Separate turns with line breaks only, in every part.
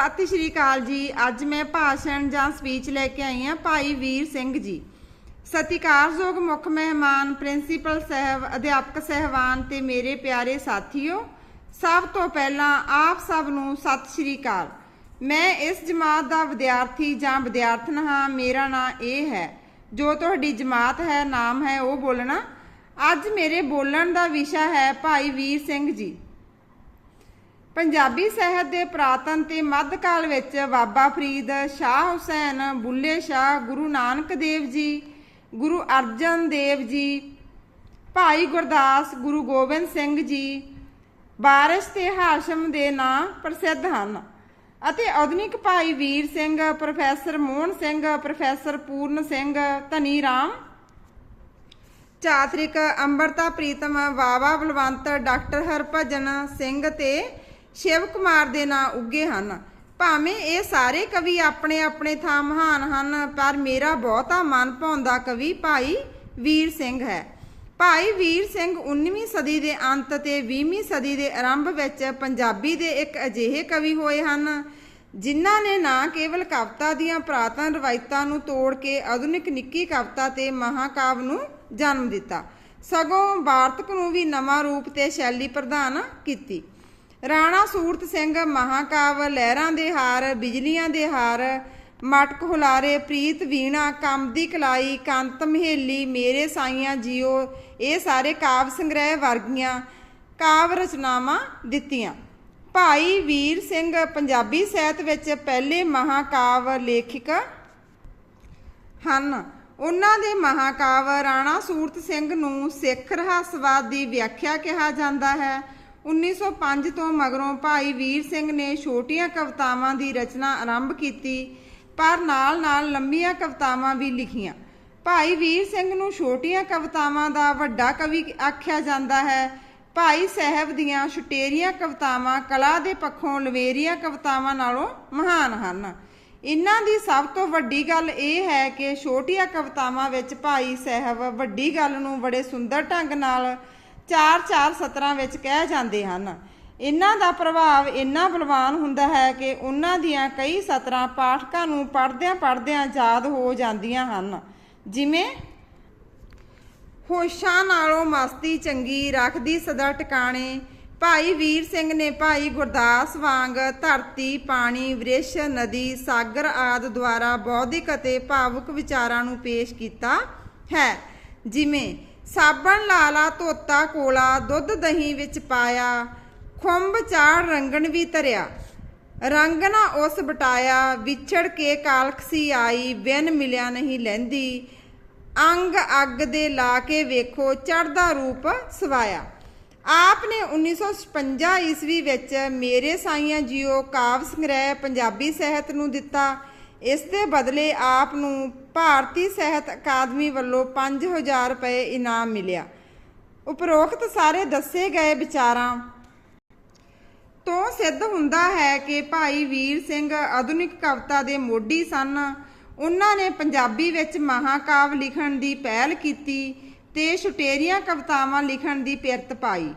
ਸਤਿ ਸ਼੍ਰੀ ਅਕਾਲ ਜੀ। ਅੱਜ ਮੈਂ ਭਾਸ਼ਣ ਜਾਂ ਸਪੀਚ ਲੈ ਕੇ ਆਈ ਹਾਂ ਭਾਈ ਵੀਰ ਸਿੰਘ ਜੀ। ਸਤਿਕਾਰਯੋਗ ਮੁੱਖ ਮਹਿਮਾਨ ਪ੍ਰਿੰਸੀਪਲ ਸਾਹਿਬ, ਅਧਿਆਪਕ ਸਹਿਬਾਨ ਤੇ ਮੇਰੇ ਪਿਆਰੇ ਸਾਥੀਓ, ਸਭ ਤੋਂ ਪਹਿਲਾਂ ਆਪ ਸਭ ਨੂੰ ਸਤਿ ਸ਼੍ਰੀ ਅਕਾਲ। ਮੈਂ ਇਸ ਜਮਾਤ ਦਾ ਵਿਦਿਆਰਥੀ ਜਾਂ ਵਿਦਿਆਰਥਣ ਹਾਂ, ਮੇਰਾ ਨਾਮ ਇਹ ਹੈ। ਜੋ ਤੁਹਾਡੀ ਜਮਾਤ ਹੈ, ਨਾਮ ਹੈ, ਉਹ ਬੋਲਣਾ। ਅੱਜ ਮੇਰੇ ਬੋਲਣ ਦਾ ਵਿਸ਼ਾ ਹੈ ਭਾਈ ਵੀਰ ਸਿੰਘ ਜੀ। ਪੰਜਾਬੀ ਸਾਹਿਤ ਦੇ ਪ੍ਰਾਤਨ ਤੇ ਮੱਧਕਾਲ ਵਿੱਚ ਬਾਬਾ ਫਰੀਦ, ਸ਼ਾਹ ਹੁਸੈਨ, ਬੁੱਲੇ ਸ਼ਾਹ, ਗੁਰੂ ਨਾਨਕ ਦੇਵ ਜੀ, ਗੁਰੂ ਅਰਜਨ ਦੇਵ ਜੀ, ਭਾਈ ਗੁਰਦਾਸ, ਗੁਰੂ ਗੋਬਿੰਦ ਸਿੰਘ ਜੀ, ਬਾਰਿਸ਼ ਤੇ ਹਾਸ਼ਮ ਦੇ ਨਾਂ ਪ੍ਰਸਿੱਧ ਹਨ ਅਤੇ ਆਧੁਨਿਕ Bhai Vir Singh, professor Mohan Singh, professor Puran Singh, Dhani Ram, Chatrik Amrita Pritam Baba Balwant, doctor Harbhajan Singh ਤੇ ਸ਼ਿਵ ਕੁਮਾਰ ਦੇ ਨਾਂ ਉੱਗੇ ਹਨ। ਭਾਵੇਂ ਇਹ ਸਾਰੇ ਕਵੀ ਆਪਣੇ ਆਪਣੇ ਥਾਂ ਮਹਾਨ ਹਨ, ਪਰ ਮੇਰਾ ਬਹੁਤਾ ਮਨ ਭਾਉਂਦਾ ਕਵੀ ਭਾਈ ਵੀਰ ਸਿੰਘ ਹੈ। ਭਾਈ ਵੀਰ ਸਿੰਘ 19ਵੀਂ ਸਦੀ ਦੇ ਅੰਤ ਤੇ 20ਵੀਂ ਸਦੀ ਦੇ ਆਰੰਭ ਵਿੱਚ ਪੰਜਾਬੀ ਦੇ ਇੱਕ ਅਜਿਹੇ ਕਵੀ ਹੋਏ ਹਨ, ਜਿਨ੍ਹਾਂ ਨੇ ਨਾ ਕੇਵਲ ਕਵਿਤਾ ਦੀਆਂ ਪ੍ਰਾਤਨ ਰਵਾਇਤਾਂ ਨੂੰ ਤੋੜ ਕੇ ਆਧੁਨਿਕ ਨਿੱਕੀ ਕਵਿਤਾ ਤੇ ਮਹਾਕਾਵ ਨੂੰ ਜਨਮ ਦਿੱਤਾ, ਸਗੋਂ ਵਾਰਤਕ ਨੂੰ ਵੀ ਨਵਾਂ ਰੂਪ ਤੇ ਸ਼ੈਲੀ ਪ੍ਰਦਾਨ ਕੀਤੀ। ਰਾਣਾ ਸੂਰਤ ਸਿੰਘ ਮਹਾਕਾਵ, ਲਹਿਰਾਂ ਦੇ ਹਾਰ, ਬਿਜਲੀਆਂ ਦੇ ਹਾਰ, ਮਟਕ ਹੁਲਾਰੇ, ਪ੍ਰੀਤ ਵੀਣਾ, ਕੰਮ ਦੀ ਕਲਾਈ, ਕੰਤ ਮਹੇਲੀ, ਮੇਰੇ ਸਾਈਆਂ ਜੀਓ, ਇਹ ਸਾਰੇ ਕਾਵ ਸੰਗ੍ਰਹਿ ਵਰਗੀਆਂ ਕਾਵ ਰਚਨਾਵਾਂ ਦਿੱਤੀਆਂ। ਭਾਈ ਵੀਰ ਸਿੰਘ ਪੰਜਾਬੀ ਸਾਹਿਤ ਵਿੱਚ ਪਹਿਲੇ ਮਹਾਕਾਵ ਲੇਖਕ ਹਨ। ਉਹਨਾਂ ਦੇ ਮਹਾਕਾਵ ਰਾਣਾ ਸੂਰਤ ਸਿੰਘ ਨੂੰ ਸਿੱਖ ਰਹੱਸਵਾਦ ਦੀ ਵਿਆਖਿਆ ਕਿਹਾ ਜਾਂਦਾ ਹੈ। 1905 ਤੋਂ ਮਗਰੋਂ ਭਾਈ ਵੀਰ ਸਿੰਘ ਨੇ ਛੋਟੀਆਂ ਕਵਿਤਾਵਾਂ ਦੀ ਰਚਨਾ ਆਰੰਭ ਕੀਤੀ, ਪਰ ਨਾਲ-ਨਾਲ ਲੰਮੀਆਂ ਕਵਿਤਾਵਾਂ ਵੀ ਲਿਖੀਆਂ। ਭਾਈ ਵੀਰ ਸਿੰਘ ਨੂੰ ਛੋਟੀਆਂ ਕਵਿਤਾਵਾਂ ਦਾ ਵੱਡਾ ਕਵੀ ਆਖਿਆ ਜਾਂਦਾ ਹੈ। ਭਾਈ ਸਾਹਿਬ ਦੀਆਂ ਛੁਟੇਰੀਆਂ ਕਵਿਤਾਵਾਂ ਕਲਾ ਦੇ ਪੱਖੋਂ ਲਵੇਰੀਆਂ ਕਵਿਤਾਵਾਂ ਨਾਲੋਂ ਮਹਾਨ ਹਨ। ਇਹਨਾਂ ਦੀ ਸਭ ਤੋਂ ਵੱਡੀ ਗੱਲ ਇਹ ਹੈ ਕਿ ਛੋਟੀਆਂ ਕਵਿਤਾਵਾਂ ਵਿੱਚ ਭਾਈ ਸਾਹਿਬ ਵੱਡੀ ਗੱਲ ਨੂੰ ਬੜੇ ਸੁੰਦਰ ਢੰਗ ਨਾਲ ਚਾਰ ਚਾਰ ਸਤਰਾਂ ਵਿੱਚ ਕਹਿ ਜਾਂਦੇ ਹਨ। ਇਹਨਾਂ ਦਾ ਪ੍ਰਭਾਵ ਇੰਨਾ ਬਲਵਾਨ ਹੁੰਦਾ ਹੈ ਕਿ ਉਹਨਾਂ ਦੀਆਂ ਕਈ ਸਤਰਾਂ ਪਾਠਕਾਂ ਨੂੰ ਪੜ੍ਹਦਿਆਂ ਪੜ੍ਹਦਿਆਂ ਯਾਦ ਹੋ ਜਾਂਦੀਆਂ ਹਨ। ਜਿਵੇਂ, ਹੋਸ਼ਾਂ ਨਾਲੋਂ ਮਸਤੀ ਚੰਗੀ, ਰੱਖਦੀ ਸਦਾ ਟਿਕਾਣੇ। ਭਾਈ ਵੀਰ ਸਿੰਘ ਨੇ ਭਾਈ ਗੁਰਦਾਸ ਵਾਂਗ ਧਰਤੀ, ਪਾਣੀ, ਵ੍ਰਿਸ਼, ਨਦੀ, ਸਾਗਰ ਆਦ ਦੁਆਰਾ ਬੌਧਿਕ ਅਤੇ ਭਾਵੁਕ ਵਿਚਾਰਾਂ ਨੂੰ ਪੇਸ਼ ਕੀਤਾ ਹੈ। ਜਿਵੇਂ ਸਾਬਣ ਲਾਲਾ ਧੋਤਾ ਕੋਲਾ, ਦੁੱਧ ਦਹੀਂ ਵਿੱਚ ਪਾਇਆ, ਖੁੰਭ ਚਾੜ ਰੰਗਣ ਵੀ ਧਰਿਆ। ਰੰਗ ਨਾ ਉਸ ਬਟਾਇਆ, ਵਿਛੜ ਕੇ ਕਾਲਖਸੀ ਆਈ, ਬਿਨ ਮਿਲਿਆ ਨਹੀਂ ਲੈਂਦੀ। ਅੰਗ ਅੱਗ ਦੇ ਲਾ ਕੇ ਵੇਖੋ ਚੜਦਾ ਰੂਪ ਸਵਾਇਆ। ਆਪ ਨੇ 1956 ਈਸਵੀ ਵਿੱਚ ਮੇਰੇ ਸਾਈਆਂ ਜੀਓ ਕਾਵ ਸੰਗ੍ਰਹਿ ਪੰਜਾਬੀ ਸਾਹਿਤ ਨੂੰ ਦਿੱਤਾ। ਇਸ ਦੇ ਬਦਲੇ ਆਪ ਨੂੰ ਭਾਰਤੀ ਸਾਹਿਤ ਅਕਾਦਮੀ ਵੱਲੋਂ 5000 ਰੁਪਏ ਇਨਾਮ ਮਿਲਿਆ। ਉਪਰੋਕਤ ਸਾਰੇ ਦੱਸੇ ਗਏ ਵਿਚਾਰਾਂ ਤੋਂ ਸਿੱਧ ਹੁੰਦਾ ਹੈ ਕਿ ਭਾਈ ਵੀਰ ਸਿੰਘ ਆਧੁਨਿਕ ਕਵਿਤਾ ਦੇ ਮੋਢੀ ਸਨ। ਉਹਨਾਂ ਨੇ ਪੰਜਾਬੀ ਵਿੱਚ ਮਹਾਕਾਵ ਲਿਖਣ ਦੀ ਪਹਿਲ ਕੀਤੀ ਤੇ ਛੁਟੇਰੀਆਂ ਕਵਿਤਾਵਾਂ ਲਿਖਣ ਦੀ ਪਿਰਤ ਪਾਈ।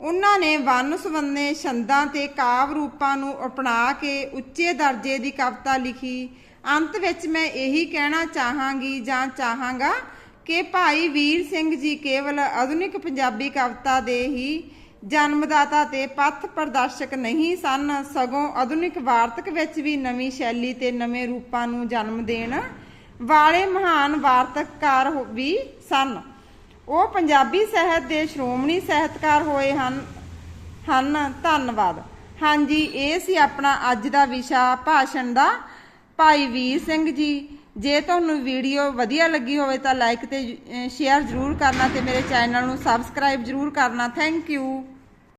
ਉਹਨਾਂ ਨੇ ਵੰਨ ਸੁਵੰਨੇ ਛੰਦਾਂ ਤੇ ਕਾਵ ਰੂਪਾਂ ਨੂੰ ਅਪਣਾ ਕੇ ਉੱਚੇ ਦਰਜੇ ਦੀ ਕਵਿਤਾ ਲਿਖੀ। ਅੰਤ ਵਿੱਚ ਮੈਂ ਇਹੀ ਕਹਿਣਾ ਚਾਹਾਂਗੀ ਜਾਂ ਚਾਹਾਂਗਾ ਕਿ ਭਾਈ ਵੀਰ ਸਿੰਘ ਜੀ ਕੇਵਲ ਆਧੁਨਿਕ ਪੰਜਾਬੀ ਕਵਿਤਾ ਦੇ ਹੀ ਜਨਮਦਾਤਾ ਤੇ ਪੱਥ ਪ੍ਰਦਰਸ਼ਕ ਨਹੀਂ ਸਨ, ਸਗੋਂ ਆਧੁਨਿਕ ਵਾਰਤਕ ਵਿੱਚ ਵੀ ਨਵੀਂ ਸ਼ੈਲੀ ਤੇ ਨਵੇਂ ਰੂਪਾਂ ਨੂੰ ਜਨਮ ਦੇਣ ਵਾਲੇ ਮਹਾਨ ਵਾਰਤਕਕਾਰ ਵੀ ਸਨ। ਉਹ ਪੰਜਾਬੀ ਸਾਹਿਤ ਦੇ ਸ਼੍ਰੋਮਣੀ ਸਾਹਿਤਕਾਰ ਹੋਏ ਹਨ ਹਨ। ਧੰਨਵਾਦ। ਹਾਂਜੀ, ਇਹ ਸੀ ਆਪਣਾ ਅੱਜ ਦਾ ਵਿਸ਼ਾ, ਭਾਸ਼ਣ ਦਾ। ਭਾਈ ਵੀਰ ਸਿੰਘ ਜੀ, ਜੇ ਤੁਹਾਨੂੰ ਵੀਡੀਓ ਵਧੀਆ ਲੱਗੀ ਹੋਵੇ ਤਾਂ ਲਾਈਕ ਤੇ ਸ਼ੇਅਰ ਜ਼ਰੂਰ ਕਰਨਾ ਤੇ ਮੇਰੇ ਚੈਨਲ ਨੂੰ ਸਬਸਕ੍ਰਾਈਬ ਜ਼ਰੂਰ ਕਰਨਾ। Thank you.